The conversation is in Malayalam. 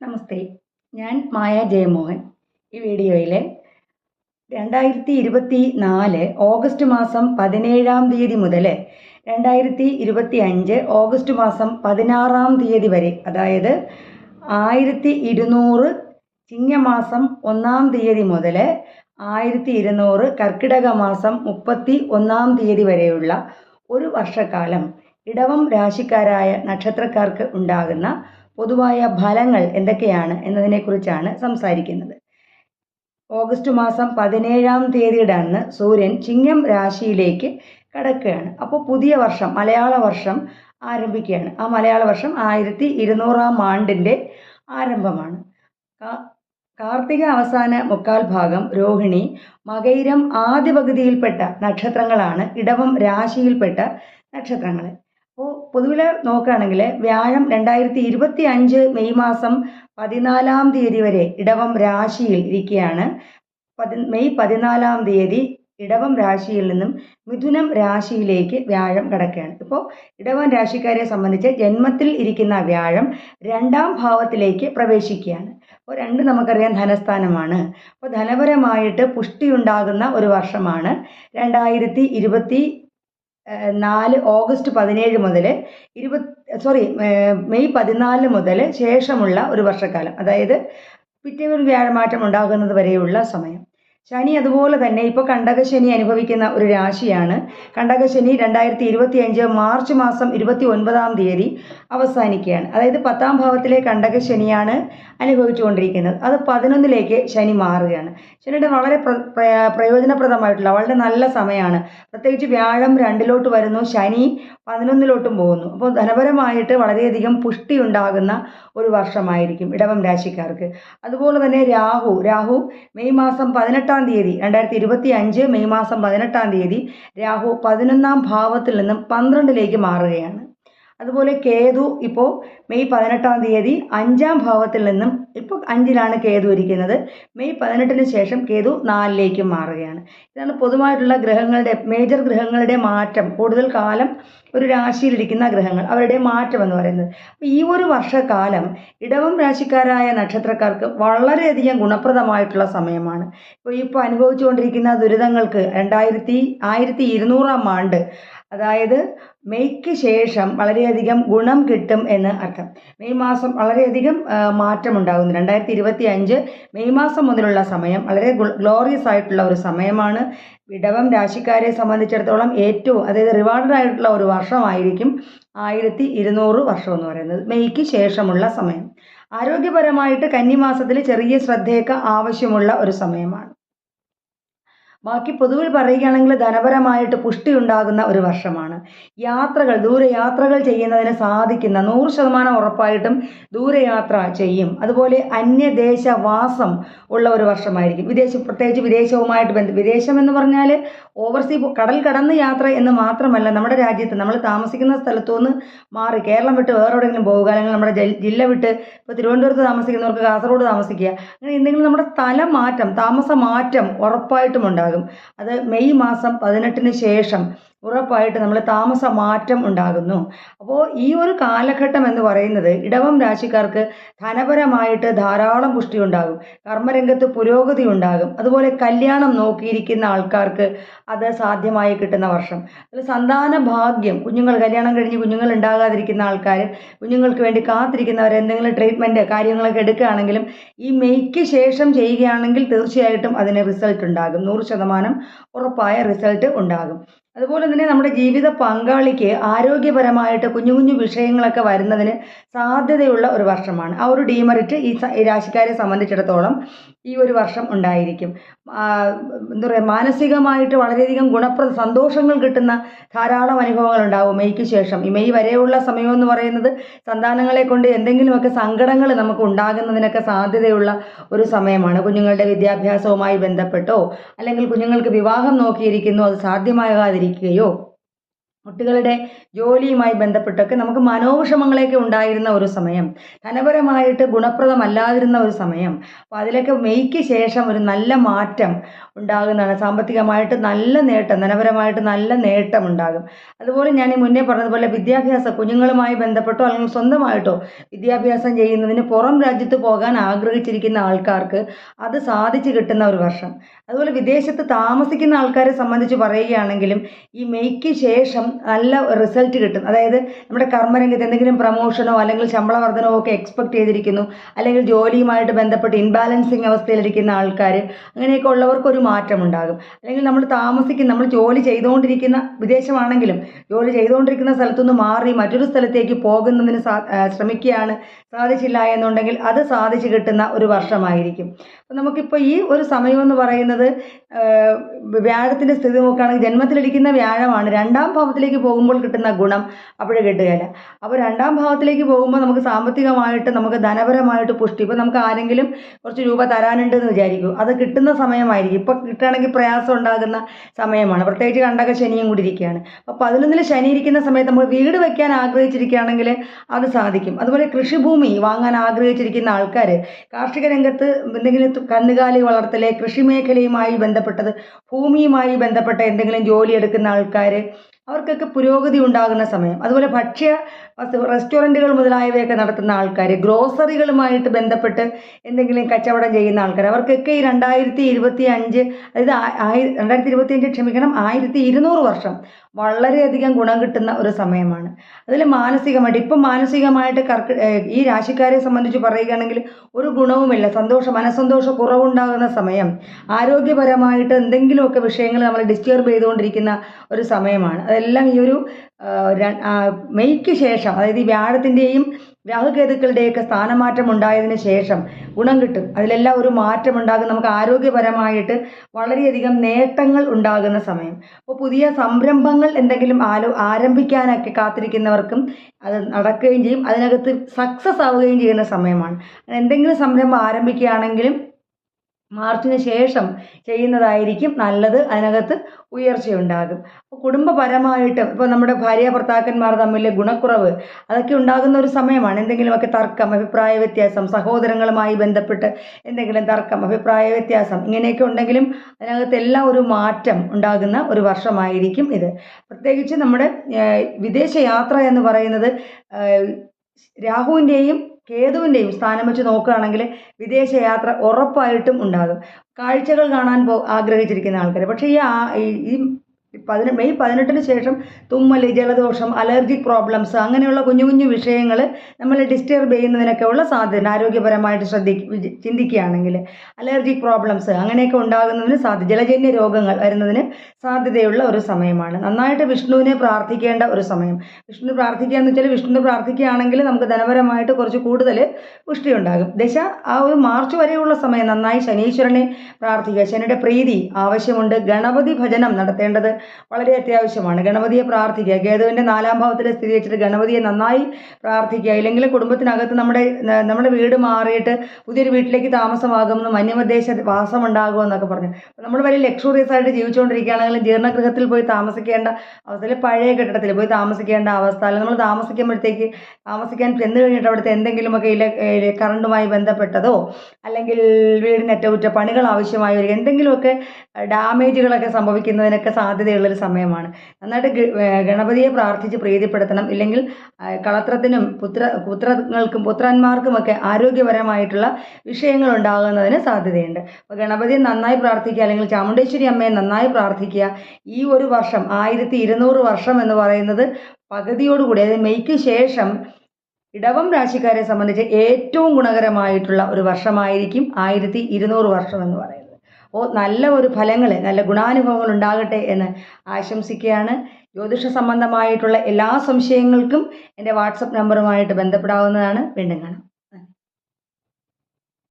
നമസ്തേ. ഞാൻ മായ ജയമോഹൻ. ഈ വീഡിയോയിൽ രണ്ടായിരത്തി ഇരുപത്തി നാല് ഓഗസ്റ്റ് മാസം പതിനേഴാം തീയതി മുതൽ രണ്ടായിരത്തി ഇരുപത്തി അഞ്ച് ഓഗസ്റ്റ് മാസം പതിനാറാം തീയതി വരെ അതായത് ആയിരത്തി ഇരുന്നൂറ് ചിങ്ങമാസം ഒന്നാം തീയതി മുതൽ ആയിരത്തി ഇരുന്നൂറ് കർക്കിടക മാസം മുപ്പത്തി ഒന്നാം തീയതി വരെയുള്ള ഒരു വർഷക്കാലം ഇടവം രാശിക്കാരായ നക്ഷത്രക്കാർക്ക് ഉണ്ടാകുന്ന പൊതുവായ ഫലങ്ങൾ എന്തൊക്കെയാണ് എന്നതിനെക്കുറിച്ചാണ് സംസാരിക്കുന്നത്. ഓഗസ്റ്റ് മാസം പതിനേഴാം തീയതിയുടെ അന്ന് സൂര്യൻ ചിങ്ങം രാശിയിലേക്ക് കടക്കുകയാണ്. അപ്പോൾ പുതിയ വർഷം മലയാള വർഷം ആരംഭിക്കുകയാണ്. ആ മലയാള വർഷം ആയിരത്തി ഇരുന്നൂറാം ആണ്ടിന്റെ ആരംഭമാണ്. കാർത്തിക അവസാന മുക്കാൽ ഭാഗം രോഹിണി മകൈരം ആദ്യ പകുതിയിൽപ്പെട്ട നക്ഷത്രങ്ങളാണ്. ഇടവം രാശിയിൽപ്പെട്ട നക്ഷത്രങ്ങൾ അപ്പോൾ പൊതുവിൽ നോക്കുകയാണെങ്കിൽ വ്യാഴം രണ്ടായിരത്തി ഇരുപത്തി അഞ്ച് മെയ് മാസം പതിനാലാം തീയതി വരെ ഇടവം രാശിയിൽ ഇരിക്കുകയാണ്. പതി മെയ് പതിനാലാം തീയതി ഇടവം രാശിയിൽ നിന്നും മിഥുനം രാശിയിലേക്ക് വ്യാഴം കടക്കുകയാണ്. ഇപ്പോൾ ഇടവം രാശിക്കാരെ സംബന്ധിച്ച് ജന്മത്തിൽ ഇരിക്കുന്ന വ്യാഴം രണ്ടാം ഭാവത്തിലേക്ക് പ്രവേശിക്കുകയാണ്. അപ്പോൾ രണ്ട് നമുക്കറിയാം ധനസ്ഥാനമാണ്. അപ്പോൾ ധനപരമായിട്ട് പുഷ്ടിയുണ്ടാകുന്ന ഒരു വർഷമാണ് രണ്ടായിരത്തി ഇരുപത്തി നാല് ഓഗസ്റ്റ് പതിനേഴ് മുതൽ ഇരുപത് സോറി മെയ് പതിനാല് മുതൽ ശേഷമുള്ള ഒരു വർഷക്കാലം. അതായത് പിറ്റേ ഒരു വ്യാഴമാറ്റം ഉണ്ടാകുന്നത് വരെയുള്ള സമയം. ശനി അതുപോലെ തന്നെ ഇപ്പോൾ കണ്ടകശനി അനുഭവിക്കുന്ന ഒരു രാശിയാണ്. കണ്ടകശനി രണ്ടായിരത്തി ഇരുപത്തി അഞ്ച് മാർച്ച് മാസം ഇരുപത്തി ഒൻപതാം തീയതി അവസാനിക്കുകയാണ്. അതായത് പത്താം ഭാവത്തിലെ കണ്ടകശനിയാണ് അനുഭവിച്ചുകൊണ്ടിരിക്കുന്നത്. അത് പതിനൊന്നിലേക്ക് ശനി മാറുകയാണ്. ശനിയുടെ വളരെ പ്രയോജനപ്രദമായിട്ടുള്ള വളരെ നല്ല സമയമാണ്. പ്രത്യേകിച്ച് വ്യാഴം രണ്ടിലോട്ട് വരുന്നു ശനി പതിനൊന്നിലോട്ടും പോകുന്നു. അപ്പോൾ ധനപരമായിട്ട് വളരെയധികം പുഷ്ടി ഉണ്ടാകുന്ന ഒരു വർഷമായിരിക്കും ഇടവം രാശിക്കാർക്ക്. അതുപോലെ തന്നെ രാഹു രാഹു മെയ് മാസം പതിനെട്ടാം തീയതി രണ്ടായിരത്തി ഇരുപത്തി അഞ്ച് മെയ് മാസം പതിനെട്ടാം തീയതി രാഹു പതിനൊന്നാം ഭാവത്തിൽ നിന്നും പന്ത്രണ്ടിലേക്ക് മാറുകയാണ്. അതുപോലെ കേതു ഇപ്പോൾ മെയ് പതിനെട്ടാം തീയതി അഞ്ചാം ഭാവത്തിൽ നിന്നും ഇപ്പോൾ അഞ്ചിലാണ് കേതു ഇരിക്കുന്നത്. മെയ് പതിനെട്ടിന് ശേഷം കേതു നാലിലേക്കും മാറുകയാണ്. ഇതാണ് പൊതുവായിട്ടുള്ള ഗ്രഹങ്ങളുടെ മേജർ ഗ്രഹങ്ങളുടെ മാറ്റം. കൂടുതൽ കാലം ഒരു രാശിയിലിരിക്കുന്ന ഗ്രഹങ്ങൾ അവരുടെ മാറ്റം എന്ന് പറയുന്നത്. ഈ ഒരു വർഷക്കാലം ഇടവം രാശിക്കാരായ നക്ഷത്രക്കാർക്ക് വളരെയധികം ഗുണപ്രദമായിട്ടുള്ള സമയമാണ്. ഇപ്പോൾ ഇപ്പോൾ അനുഭവിച്ചുകൊണ്ടിരിക്കുന്ന ദുരിതങ്ങൾക്ക് രണ്ടായിരത്തി ആയിരത്തി ഇരുന്നൂറാം ആണ്ട് അതായത് മെയ്ക്ക് ശേഷം വളരെയധികം ഗുണം കിട്ടും എന്ന് അർത്ഥം. മെയ് മാസം വളരെയധികം മാറ്റമുണ്ടാകുന്നു. രണ്ടായിരത്തി ഇരുപത്തി അഞ്ച് മെയ് മാസം മുതലുള്ള സമയം വളരെ ഗ്ലോറിയസ് ആയിട്ടുള്ള ഒരു സമയമാണ്. വിടവം രാശിക്കാരെ സംബന്ധിച്ചിടത്തോളം ഏറ്റവും അതായത് റിവാർഡഡ് ആയിട്ടുള്ള ഒരു വർഷമായിരിക്കും ആയിരത്തി ഇരുന്നൂറ് വർഷം എന്ന് പറയുന്നത്. മെയ്ക്ക് ശേഷമുള്ള സമയം. ആരോഗ്യപരമായിട്ട് കന്നിമാസത്തിൽ ചെറിയ ശ്രദ്ധയൊക്കെ ആവശ്യമുള്ള ഒരു സമയമാണ്. ബാക്കി പൊതുവിൽ പറയുകയാണെങ്കിൽ ധനപരമായിട്ട് പുഷ്ടി ഉണ്ടാകുന്ന ഒരു വർഷമാണ്. യാത്രകൾ ദൂരയാത്രകൾ ചെയ്യുന്നതിന് സാധിക്കുന്ന നൂറ് ശതമാനം ഉറപ്പായിട്ടും ദൂരയാത്ര ചെയ്യും. അതുപോലെ അന്യദേശവാസം ഉള്ള ഒരു വർഷമായിരിക്കും. വിദേശ പ്രത്യേകിച്ച് വിദേശവുമായിട്ട് ബന്ധം വിദേശം എന്ന് പറഞ്ഞാൽ ഓവർസീ കടൽ കടന്ന് യാത്ര എന്ന് മാത്രമല്ല നമ്മുടെ രാജ്യത്ത് നമ്മൾ താമസിക്കുന്ന സ്ഥലത്തു നിന്ന് മാറി കേരളം വിട്ട് വേറെ എവിടെയെങ്കിലും അല്ലെങ്കിൽ നമ്മുടെ ജില്ല വിട്ട് ഇപ്പോൾ തിരുവനന്തപുരത്ത് താമസിക്കുന്നവർക്ക് കാസർഗോഡ് താമസിക്കുക അങ്ങനെ എന്തെങ്കിലും നമ്മുടെ സ്ഥലം മാറ്റം താമസ മാറ്റം ഉറപ്പായിട്ടും ഉണ്ടാകും. അത് മെയ് മാസം പതിനെട്ടിന് ശേഷം ഉറപ്പായിട്ട് നമ്മൾ താമസ മാറ്റം ഉണ്ടാകുന്നു. അപ്പോൾ ഈ ഒരു കാലഘട്ടം എന്ന് പറയുന്നത് ഇടവം രാശിക്കാർക്ക് ധനപരമായിട്ട് ധാരാളം പുഷ്ടി ഉണ്ടാകും. കർമ്മരംഗത്ത് പുരോഗതി ഉണ്ടാകും. അതുപോലെ കല്യാണം നോക്കിയിരിക്കുന്ന ആൾക്കാർക്ക് അത് സാധ്യമായി കിട്ടുന്ന വർഷം. അതിൽ സന്താന ഭാഗ്യം കുഞ്ഞുങ്ങൾ കല്യാണം കഴിഞ്ഞ് കുഞ്ഞുങ്ങൾ ഉണ്ടാകാതിരിക്കുന്ന ആൾക്കാർ കുഞ്ഞുങ്ങൾക്ക് വേണ്ടി കാത്തിരിക്കുന്നവർ എന്തെങ്കിലും ട്രീറ്റ്മെന്റ് കാര്യങ്ങളൊക്കെ എടുക്കുകയാണെങ്കിലും ഈ മെയ്ക്ക് ശേഷം ചെയ്യുകയാണെങ്കിൽ തീർച്ചയായിട്ടും അതിന് റിസൾട്ട് ഉണ്ടാകും. നൂറ് ശതമാനം ഉറപ്പായ റിസൾട്ട് ഉണ്ടാകും. അതുപോലെ തന്നെ നമ്മുടെ ജീവിത പങ്കാളിക്ക് ആരോഗ്യപരമായിട്ട് കുഞ്ഞു കുഞ്ഞു വിഷയങ്ങളൊക്കെ വരുന്നതിന് സാധ്യതയുള്ള ഒരു വർഷമാണ്. ആ ഒരു ഡീമെറിറ്റ് ഈ രാശിക്കാരെ സംബന്ധിച്ചിടത്തോളം ഈ ഒരു വർഷം ഉണ്ടായിരിക്കും. എന്താ പറയുക മാനസികമായിട്ട് വളരെയധികം ഗുണപ്രദ സന്തോഷങ്ങൾ കിട്ടുന്ന ധാരാളം അനുഭവങ്ങൾ ഉണ്ടാവും മെയ്ക്ക് ശേഷം. ഈ മെയ് വരെയുള്ള സമയം എന്ന് പറയുന്നത് സന്താനങ്ങളെ കൊണ്ട് എന്തെങ്കിലുമൊക്കെ സങ്കടങ്ങൾ നമുക്ക് ഉണ്ടാകുന്നതിനൊക്കെ സാധ്യതയുള്ള ഒരു സമയമാണ്. കുഞ്ഞുങ്ങളുടെ വിദ്യാഭ്യാസവുമായി ബന്ധപ്പെട്ടോ അല്ലെങ്കിൽ കുഞ്ഞുങ്ങൾക്ക് വിവാഹം നോക്കിയിരിക്കുന്നു അത് സാധ്യമാകാതിരിക്കുകയോ കുട്ടികളുടെ ജോലിയുമായി ബന്ധപ്പെട്ടൊക്കെ നമുക്ക് മനോവിഷമങ്ങളൊക്കെ ഉണ്ടായിരുന്ന ഒരു സമയം ധനപരമായിട്ട് ഗുണപ്രദമല്ലാതിരുന്ന ഒരു സമയം. അപ്പോൾ അതിലൊക്കെ മെയ്ക്ക് ശേഷം ഒരു നല്ല മാറ്റം ഉണ്ടാകുന്നതാണ്. സാമ്പത്തികമായിട്ട് നല്ല നേട്ടം ധനപരമായിട്ട് നല്ല നേട്ടം ഉണ്ടാകും. അതുപോലെ ഞാൻ ഈ മുന്നേ പറഞ്ഞതുപോലെ വിദ്യാഭ്യാസ കുഞ്ഞുങ്ങളുമായി ബന്ധപ്പെട്ടോ അല്ലെങ്കിൽ സ്വന്തമായിട്ടോ വിദ്യാഭ്യാസം ചെയ്യുന്നതിന് പുറം രാജ്യത്ത് പോകാൻ ആഗ്രഹിച്ചിരിക്കുന്ന ആൾക്കാർക്ക് അത് സാധിച്ചു കിട്ടുന്ന ഒരു വർഷം. അതുപോലെ വിദേശത്ത് താമസിക്കുന്ന ആൾക്കാരെ സംബന്ധിച്ച് പറയുകയാണെങ്കിലും ഈ മെയ്ക്ക് ശേഷം നല്ല റിസൾട്ട് കിട്ടും. അതായത് നമ്മുടെ കർമ്മരംഗത്ത് എന്തെങ്കിലും പ്രമോഷനോ അല്ലെങ്കിൽ ശമ്പള വർധനവോ ഒക്കെ എക്സ്പെക്ട് ചെയ്തിരിക്കുന്നു. അല്ലെങ്കിൽ ജോലിയുമായിട്ട് ബന്ധപ്പെട്ട് ഇൻബാലൻസിങ് അവസ്ഥയിലിരിക്കുന്ന ആൾക്കാർ അങ്ങനെയൊക്കെ ഉള്ളവർക്ക് ഒരു മാറ്റമുണ്ടാകും. അല്ലെങ്കിൽ നമ്മൾ താമസിക്കുന്ന നമ്മൾ ജോലി ചെയ്തുകൊണ്ടിരിക്കുന്ന വിദേശമാണെങ്കിലും ജോലി ചെയ്തുകൊണ്ടിരിക്കുന്ന സ്ഥലത്തുനിന്ന് മാറി മറ്റൊരു സ്ഥലത്തേക്ക് പോകുന്നതിന് ശ്രമിക്കുകയാണ് സാധിച്ചില്ല എന്നുണ്ടെങ്കിൽ അത് സാധിച്ചു കിട്ടുന്ന ഒരു വർഷമായിരിക്കും. അപ്പം നമുക്കിപ്പോൾ ഈ ഒരു സമയം എന്ന് പറയുന്നത് വ്യാഴത്തിന്റെ സ്ഥിതി നോക്കുകയാണെങ്കിൽ ജന്മത്തിലിരിക്കുന്ന വ്യാഴമാണ്. രണ്ടാം ഭാവത്തിലേക്ക് പോകുമ്പോൾ കിട്ടുന്ന ഗുണം അപ്പോഴേ കിട്ടുകയില്ല. അപ്പോൾ രണ്ടാം ഭാവത്തിലേക്ക് പോകുമ്പോൾ നമുക്ക് സാമ്പത്തികമായിട്ട് നമുക്ക് ധനപരമായിട്ട് പുഷ്ടി. ഇപ്പോൾ നമുക്ക് ആരെങ്കിലും കുറച്ച് രൂപ തരാനുണ്ടെന്ന് വിചാരിക്കും. അത് കിട്ടുന്ന സമയമായിരിക്കും. ഇപ്പോൾ കിട്ടുകയാണെങ്കിൽ പ്രയാസം ഉണ്ടാകുന്ന സമയമാണ്. പ്രത്യേകിച്ച് കണ്ടൊക്കെ ശനിയും കൂടി ഇരിക്കുകയാണ്. അപ്പോൾ പതിനൊന്നിൽ ശനി ഇരിക്കുന്ന സമയത്ത് നമ്മൾ വീട് വെക്കാൻ ആഗ്രഹിച്ചിരിക്കുകയാണെങ്കിൽ അത് സാധിക്കും. അതുപോലെ കൃഷിഭൂമി വാങ്ങാൻ ആഗ്രഹിച്ചിരിക്കുന്ന ആൾക്കാർ കാർഷിക രംഗത്ത് എന്തെങ്കിലും കന്നുകാലി വളർത്തലെ കൃഷി മേഖലയുമായി ബന്ധപ്പെട്ടത് ഭൂമിയുമായി ബന്ധപ്പെട്ട എന്തെങ്കിലും ജോലി എടുക്കുന്ന ആൾക്കാർ അവർക്കൊക്കെ പുരോഗതി ഉണ്ടാകുന്ന സമയം. അതുപോലെ ഭക്ഷ്യ റെസ്റ്റോറന്റുകൾ മുതലായവയൊക്കെ നടത്തുന്ന ആൾക്കാർ ഗ്രോസറികളുമായിട്ട് ബന്ധപ്പെട്ട് എന്തെങ്കിലും കച്ചവടം ചെയ്യുന്ന ആൾക്കാർ അവർക്കൊക്കെ ഈ രണ്ടായിരത്തി ഇരുപത്തി അഞ്ച് അതായത് രണ്ടായിരത്തി ഇരുപത്തി അഞ്ച് ക്ഷമിക്കണം ആയിരത്തി ഇരുന്നൂറ് വർഷം വളരെയധികം ഗുണം കിട്ടുന്ന ഒരു സമയമാണ്. അതിൽ മാനസികമായിട്ട് ഇപ്പം മാനസികമായിട്ട് കർക്ക ഈ രാശിക്കാരെ സംബന്ധിച്ച് പറയുകയാണെങ്കിൽ ഒരു ഗുണവുമില്ല. സന്തോഷം മനസ്സന്തോഷ കുറവുണ്ടാകുന്ന സമയം ആരോഗ്യപരമായിട്ട് എന്തെങ്കിലുമൊക്കെ വിഷയങ്ങൾ നമ്മൾ ഡിസ്റ്റർബ് ചെയ്തുകൊണ്ടിരിക്കുന്ന ഒരു സമയമാണ്. അതെല്ലാം ഈ ഒരു മെയ്ക്ക് ശേഷം അതായത് ഈ വ്യാഴത്തിന്റെയും രാഹുകേതുക്കളുടെയൊക്കെ സ്ഥാനമാറ്റം ഉണ്ടായതിന് ശേഷം ഗുണം കിട്ടും. അതിലെല്ലാം ഒരു മാറ്റം ഉണ്ടാകും നമുക്ക് ആരോഗ്യപരമായിട്ട് വളരെയധികം നേട്ടങ്ങൾ ഉണ്ടാകുന്ന സമയം. അപ്പോൾ പുതിയ സംരംഭങ്ങൾ എന്തെങ്കിലും ആലോ ആരംഭിക്കാനൊക്കെ കാത്തിരിക്കുന്നവർക്കും അത് നടക്കുകയും ചെയ്യും. അതിനകത്ത് സക്സസ് ആവുകയും ചെയ്യുന്ന സമയമാണ്. എന്തെങ്കിലും സംരംഭം ആരംഭിക്കുകയാണെങ്കിലും മാർച്ചിന് ശേഷം ചെയ്യുന്നതായിരിക്കും നല്ലത്. അതിനകത്ത് ഉയർച്ചയുണ്ടാകും. അപ്പോൾ കുടുംബപരമായിട്ട് ഇപ്പോൾ നമ്മുടെ ഭാര്യ ഭർത്താക്കന്മാർ തമ്മിൽ ഗുണക്കുറവ് അതൊക്കെ ഉണ്ടാകുന്ന ഒരു സമയമാണ്. എന്തെങ്കിലുമൊക്കെ തർക്കം അഭിപ്രായ വ്യത്യാസം സഹോദരങ്ങളുമായി ബന്ധപ്പെട്ട് എന്തെങ്കിലും തർക്കം അഭിപ്രായ വ്യത്യാസം ഇങ്ങനെയൊക്കെ ഉണ്ടെങ്കിലും അതിനകത്ത് എല്ലാം ഒരു മാറ്റം ഉണ്ടാകുന്ന ഒരു വർഷമായിരിക്കും ഇത്. പ്രത്യേകിച്ച് നമ്മുടെ വിദേശ യാത്ര എന്ന് പറയുന്നത് രാഹുവിന്റെയും കേതുവിന്റെയും സ്ഥാനം വെച്ച് നോക്കുകയാണെങ്കിൽ വിദേശയാത്ര ഉറപ്പായിട്ടും ഉണ്ടാകും. കാഴ്ചകൾ കാണാൻ പോ ആഗ്രഹിച്ചിരിക്കുന്ന ആൾക്കാർ പക്ഷേ ഈ ഈ പതിനെ മെയ് പതിനെട്ടിന് ശേഷം തുമ്മൽ ജലദോഷം അലർജിക് പ്രോബ്ലംസ് അങ്ങനെയുള്ള കുഞ്ഞു കുഞ്ഞു വിഷയങ്ങൾ നമ്മളെ ഡിസ്റ്റർബ് ചെയ്യുന്നതിനൊക്കെ ഉള്ള സാധ്യത ആരോഗ്യപരമായിട്ട് ശ്രദ്ധി ചിന്തിക്കുകയാണെങ്കിൽ അലർജിക് പ്രോബ്ലംസ് അങ്ങനെയൊക്കെ ഉണ്ടാകുന്നതിന് സാധ്യത ജലജന്യ രോഗങ്ങൾ വരുന്നതിന് സാധ്യതയുള്ള ഒരു സമയമാണ്. നന്നായിട്ട് വിഷ്ണുവിനെ പ്രാർത്ഥിക്കേണ്ട ഒരു സമയം. വിഷ്ണു പ്രാർത്ഥിക്കുക എന്ന് വെച്ചാൽ വിഷ്ണു പ്രാർത്ഥിക്കുകയാണെങ്കിൽ നമുക്ക് ധനപരമായിട്ട് കുറച്ച് കൂടുതൽ പുഷ്ടി ഉണ്ടാകും ദശ ആ ഒരു മാർച്ച് വരെയുള്ള സമയം നന്നായി ശനീശ്വരനെ പ്രാർത്ഥിക്കുക. ശനിയുടെ പ്രീതി ആവശ്യമുണ്ട്. ഗണപതി ഭജനം നടത്തേണ്ടത് വളരെ അത്യാവശ്യമാണ്. ഗണപതിയെ പ്രാർത്ഥിക്കുക. കേതുവിന്റെ നാലാം ഭാവത്തിൽ സ്ഥിതി വെച്ചിട്ട് ഗണപതിയെ നന്നായി പ്രാർത്ഥിക്കുക. ഇല്ലെങ്കിൽ കുടുംബത്തിനകത്ത് നമ്മുടെ നമ്മുടെ വീട് മാറിയിട്ട് പുതിയൊരു വീട്ടിലേക്ക് താമസമാകുമെന്നും അന്യമദ്ദേശ വാസം ഉണ്ടാകുമെന്നൊക്കെ പറഞ്ഞു. നമ്മൾ വലിയ ലക്ഷറിയസ് ആയിട്ട് ജീവിച്ചുകൊണ്ടിരിക്കുകയാണെങ്കിലും ജീർണഗൃഹത്തിൽ പോയി താമസിക്കേണ്ട അവസ്ഥയിൽ പഴയ കെട്ടിടത്തിൽ പോയി താമസിക്കേണ്ട അവസ്ഥ അല്ലെങ്കിൽ നമ്മൾ താമസിക്കുമ്പോഴത്തേക്ക് താമസിക്കാൻ ചെന്ന് കഴിഞ്ഞിട്ട് അവിടുത്തെ എന്തെങ്കിലുമൊക്കെ ഇല കറണ്ടുമായി ബന്ധപ്പെട്ടതോ അല്ലെങ്കിൽ വീടിന് അറ്റകുറ്റപ്പണികൾ ആവശ്യമായി വരിക എന്തെങ്കിലുമൊക്കെ ഡാമേജുകളൊക്കെ സംഭവിക്കുന്നതിനൊക്കെ സാധ്യതയുള്ളൊരു സമയമാണ്. നന്നായിട്ട് ഗണപതിയെ പ്രാർത്ഥിച്ച് പ്രീതിപ്പെടുത്തണം. ഇല്ലെങ്കിൽ കളത്രത്തിനും പുത്ര പുത്രങ്ങൾക്കും പുത്രന്മാർക്കുമൊക്കെ ആരോഗ്യപരമായിട്ടുള്ള വിഷയങ്ങൾ ഉണ്ടാകുന്നതിന് സാധ്യതയുണ്ട്. അപ്പോൾ ഗണപതിയെ നന്നായി പ്രാർത്ഥിക്കുക അല്ലെങ്കിൽ ചാമുണ്ടേശ്വരി അമ്മയെ നന്നായി പ്രാർത്ഥിക്കുക ഈ ഒരു വർഷം ആയിരത്തി വർഷം എന്ന് പറയുന്നത് പകുതിയോടുകൂടി അതായത് മെയ്ക്ക് ശേഷം ഇടവം രാശിക്കാരെ സംബന്ധിച്ച് ഏറ്റവും ഗുണകരമായിട്ടുള്ള ഒരു വർഷമായിരിക്കും ആയിരത്തി ഇരുന്നൂറ് വർഷം എന്ന് പറയുന്നത്. അപ്പോൾ നല്ല ഒരു ഫലങ്ങൾ നല്ല ഗുണാനുഭവങ്ങൾ ഉണ്ടാകട്ടെ എന്ന് ആശംസിക്കുകയാണ്. ജ്യോതിഷ സംബന്ധമായിട്ടുള്ള എല്ലാ സംശയങ്ങൾക്കും എന്റെ വാട്സപ്പ് നമ്പറുമായിട്ട് ബന്ധപ്പെടാവുന്നതാണ്. വീണ്ടും കാണാം.